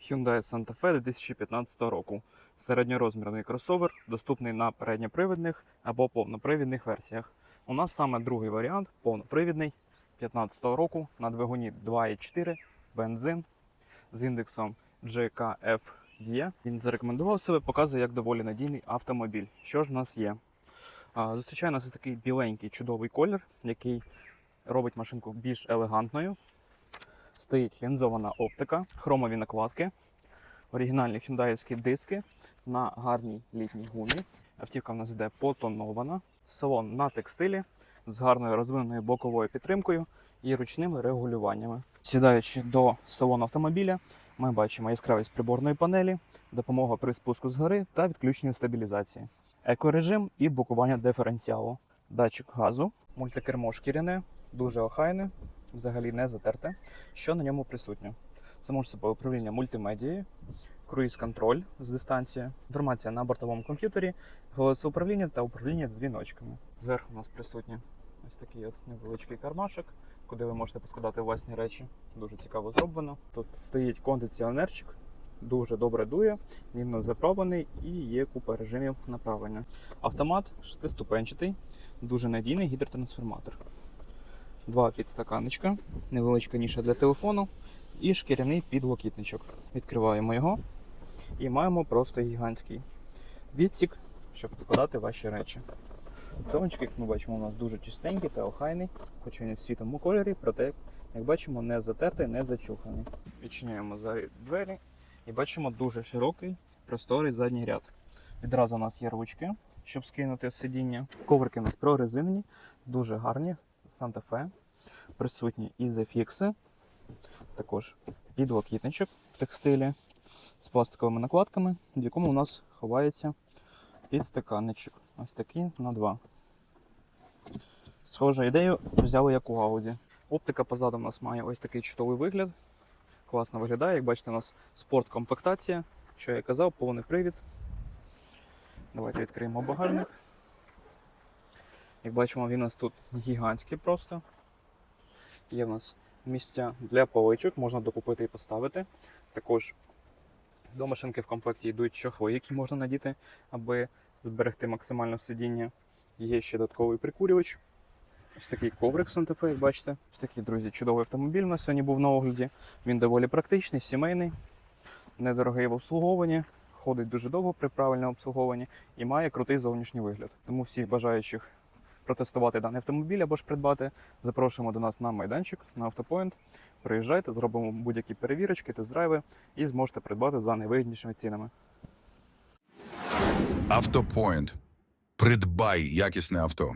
Hyundai Santa Fe 2015 року. Середньорозмірний кросовер, доступний на передньопривідних або повнопривідних версіях. У нас саме другий варіант повнопривідний 2015 року на двигуні 2.4 бензин з індексом GKFE. Він зарекомендував себе, показує як доволі надійний автомобіль. Що ж в нас є? Зустрічає нас такий біленький чудовий колір, який робить машинку більш елегантною. Стоїть лінзована оптика, хромові накладки, оригінальні хюндаївські диски на гарній літній гумі. Автівка в нас йде потонована. Салон на текстилі з гарною розвиненою боковою підтримкою і ручними регулюваннями. Сідаючи до салону автомобіля, ми бачимо яскравість приборної панелі, допомога при спуску з гори та відключення стабілізації, екорежим і блокування диференціалу, датчик газу, мультикермо шкіряне, дуже охайне, взагалі не затерте. Що на ньому присутнє? Само ж собою управління мультимедією, круїз-контроль з дистанції, інформація на бортовому комп'ютері, голоси управління та управління дзвіночками. Зверху у нас присутні ось такий от невеличкий кармашок, куди ви можете поскладати власні речі. Дуже цікаво зроблено. Тут стоїть кондиціонерчик, дуже добре дує, він заправлений і є купа режимів направлення. Автомат шестиступенчатий, дуже надійний гідротрансформатор. Два підстаканничка, невеличка ніша для телефону і шкіряний підлокітничок. Відкриваємо його і маємо просто гігантський відсік, щоб складати ваші речі. Салончик, як ми бачимо, у нас дуже чистенький та охайний, хоч він в світлому кольорі, проте, як бачимо, не затертий, не зачуханий. Відчиняємо за двері і бачимо дуже широкий, просторий задній ряд. Відразу у нас є ручки, щоб скинути сидіння. Коврики у нас прорезинені, дуже гарні. Fe. Присутні ізофікси, також підлокітничок в текстилі з пластиковими накладками, в якому у нас ховається підстаканничок. Ось такий на два. Схожу ідею взяли як у Audi. Оптика позаду у нас має ось такий чудовий вигляд. Класно виглядає. Як бачите, у нас спорткомплектація. Що я казав, повний привід. Давайте відкриємо багажник. Як бачимо, він у нас тут гігантський просто. Є в нас місця для поличок, можна докупити і поставити. Також до машинки в комплекті йдуть чохли, які можна надіти, аби зберегти максимальне сидіння. Є ще додатковий прикурювач. Ось такий коврик Fe, як бачите. Ось такий, друзі, чудовий автомобіль у нас сьогодні був на огляді. Він доволі практичний, сімейний, недорогий в обслуговуванні, ходить дуже довго при правильному обслуговуванні і має крутий зовнішній вигляд. Тому всіх бажаючих протестувати даний автомобіль або ж придбати, запрошуємо до нас на майданчик на автопоінт. Приїжджайте, зробимо будь-які перевірочки, тест-драйви і зможете придбати за найвигіднішими цінами. Автопоінт. Придбай якісне авто.